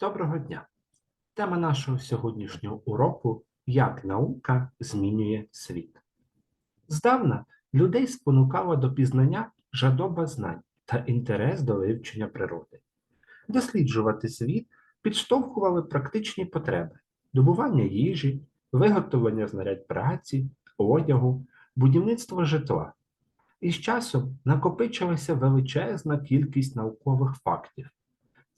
Доброго дня! Тема нашого сьогоднішнього уроку Як наука змінює світ. Здавна людей спонукала до пізнання жадоба знань та інтерес до вивчення природи. Досліджувати світ підштовхували практичні потреби добування їжі, виготовлення знарядь праці, одягу, будівництво житла. І з часом накопичилася величезна кількість наукових фактів.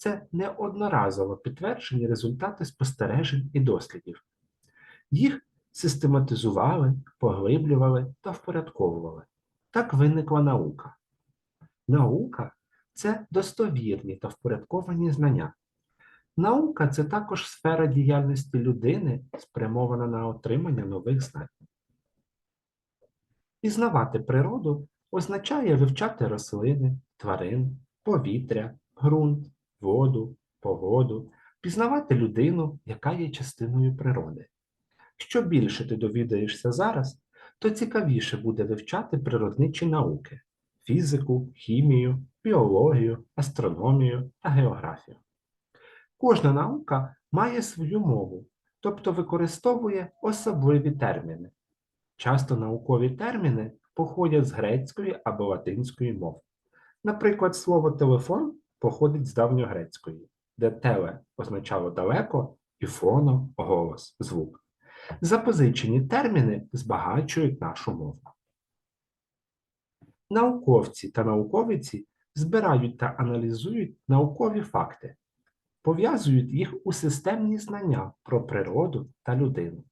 Це неодноразово підтверджені результати спостережень і дослідів. Їх систематизували, поглиблювали та впорядковували. Так виникла наука. Наука це достовірні та впорядковані знання. Наука це також сфера діяльності людини, спрямована на отримання нових знань. Пізнавати природу означає вивчати рослини, тварин, повітря, ґрунт, воду, погоду, пізнавати людину, яка є частиною природи. Що більше ти довідаєшся зараз, то цікавіше буде вивчати природничі науки фізику, хімію, біологію, астрономію та географію. Кожна наука має свою мову, тобто використовує особливі терміни. Часто наукові терміни походять з грецької або латинської мов. Наприклад, слово телефон походить з давньогрецької, де теле означало далеко і фоно голос, звук. Запозичені терміни збагачують нашу мову. Науковці та науковиці збирають та аналізують наукові факти, пов'язують їх у системні знання про природу та людину.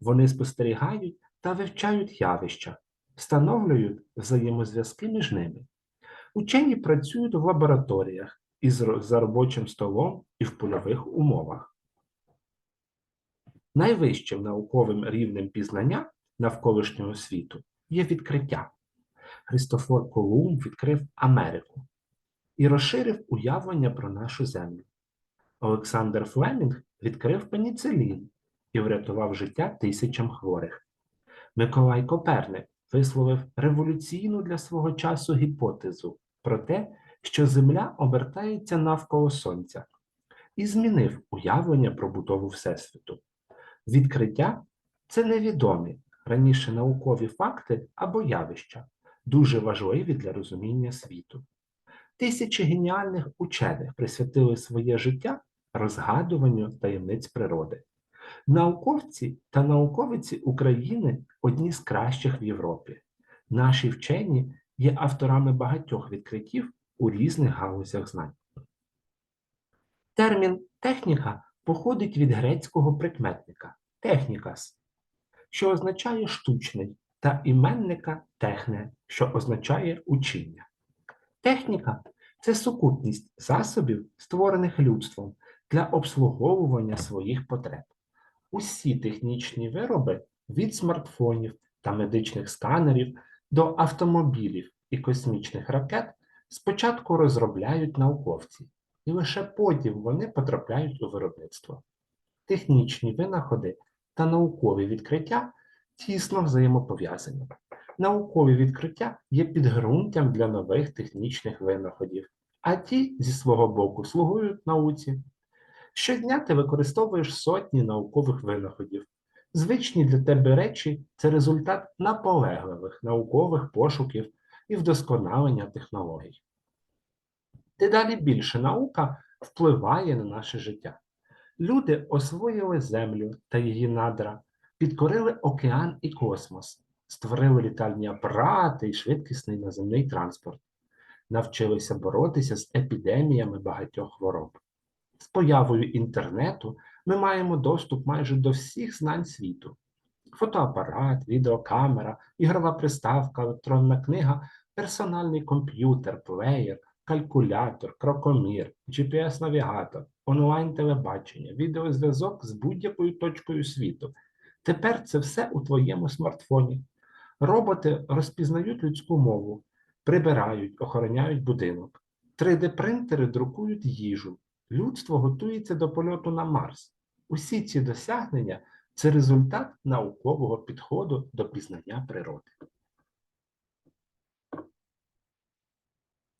Вони спостерігають та вивчають явища, встановлюють взаємозв'язки між ними. Учені працюють в лабораторіях із за робочим столом і в польових умовах. Найвищим науковим рівнем пізнання навколишнього світу є відкриття. Христофор Колумб відкрив Америку і розширив уявлення про нашу землю. Олександр Флемінг відкрив пеніцилін і врятував життя тисячам хворих. Миколай Коперник висловив революційну для свого часу гіпотезу про те, що Земля обертається навколо Сонця, і змінив уявлення про будову Всесвіту. Відкриття це невідомі раніше наукові факти або явища, дуже важливі для розуміння світу. Тисячі геніальних учених присвятили своє життя розгадуванню таємниць природи. Науковці та науковиці України одні з кращих в Європі. Наші вчені є авторами багатьох відкриттів у різних галузях знань. Термін техніка походить від грецького прикметника технікас, що означає штучний, та іменника техне, що означає учіння. Техніка це сукупність засобів, створених людством для обслуговування своїх потреб. Усі технічні вироби від смартфонів та медичних сканерів до автомобілів і космічних ракет спочатку розробляють науковці, і лише потім вони потрапляють у виробництво. Технічні винаходи та наукові відкриття тісно взаємопов'язані. Наукові відкриття є підґрунтям для нових технічних винаходів, а ті зі свого боку слугують науці. Щодня ти використовуєш сотні наукових винаходів. Звичні для тебе речі це результат наполегливих наукових пошуків і вдосконалення технологій. Дедалі більше наука впливає на наше життя. Люди освоїли землю та її надра, підкорили океан і космос, створили літальні апарати і швидкісний наземний транспорт, навчилися боротися з епідеміями багатьох хвороб. З появою інтернету ми маємо доступ майже до всіх знань світу. Фотоапарат, відеокамера, ігрова приставка, електронна книга, персональний комп'ютер, плеєр, калькулятор, крокомір, GPS-навігатор, онлайн-телебачення, відеозв'язок з будь-якою точкою світу. Тепер це все у твоєму смартфоні. Роботи розпізнають людську мову, прибирають, охороняють будинок. 3D-принтери друкують їжу. Людство готується до польоту на Марс. Усі ці досягнення це результат наукового підходу до пізнання природи.